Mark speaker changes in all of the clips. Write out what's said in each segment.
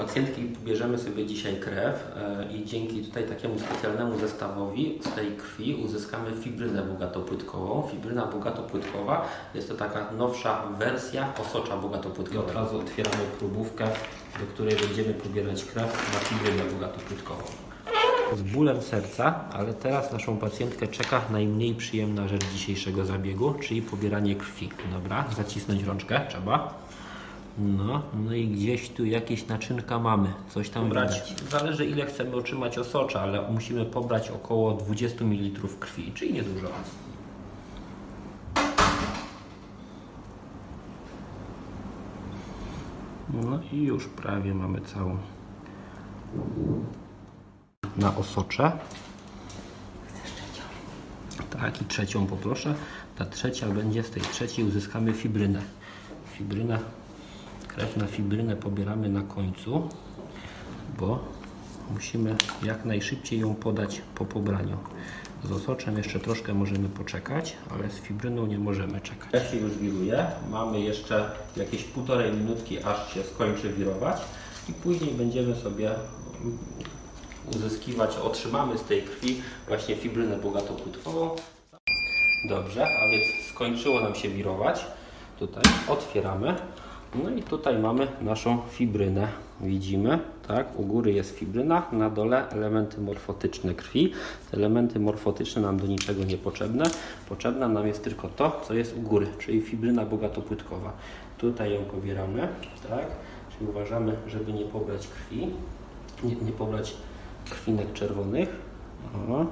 Speaker 1: pacjentki pobierzemy sobie dzisiaj krew e, i dzięki tutaj takiemu specjalnemu zestawowi z tej krwi uzyskamy fibrynę bogatopłytkową. Fibryna bogatopłytkowa jest to taka nowsza wersja osocza bogatopłytkowego. Od razu otwieramy próbówkę, do której będziemy pobierać krew na fibrynę bogatopłytkową. Z bólem serca, ale teraz naszą pacjentkę czeka najmniej przyjemna rzecz dzisiejszego zabiegu, czyli pobieranie krwi. Dobra, zacisnąć rączkę trzeba. No, no i gdzieś tu jakieś naczynka mamy, coś tam brać. Zależy ile chcemy otrzymać osocza, ale musimy pobrać około 20 ml krwi, czyli niedużo. No i już prawie mamy całą na osocze. Tak, i trzecią poproszę. Ta trzecia będzie, z tej trzeciej uzyskamy fibrynę. Fibrynę, krew na fibrynę pobieramy na końcu, bo musimy jak najszybciej ją podać po pobraniu. Z osoczem jeszcze troszkę możemy poczekać, ale z fibryną nie możemy czekać. Krew się już wiruje. Mamy jeszcze jakieś półtorej minutki, aż się skończy wirować i później będziemy sobie uzyskiwać, otrzymamy z tej krwi właśnie fibrynę bogatopłytkową. Dobrze, a więc skończyło nam się wirować. Tutaj otwieramy. No i tutaj mamy naszą fibrynę. Widzimy, tak? U góry jest fibryna, na dole elementy morfotyczne krwi. Te elementy morfotyczne nam do niczego nie potrzebne. Potrzebne nam jest tylko to, co jest u góry, czyli fibryna bogatopłytkowa. Tutaj ją pobieramy, tak? Czyli uważamy, żeby nie pobrać krwi, nie, nie pobrać krwinek czerwonych. O,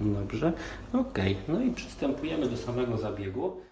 Speaker 1: dobrze. Ok, no i przystępujemy do samego zabiegu.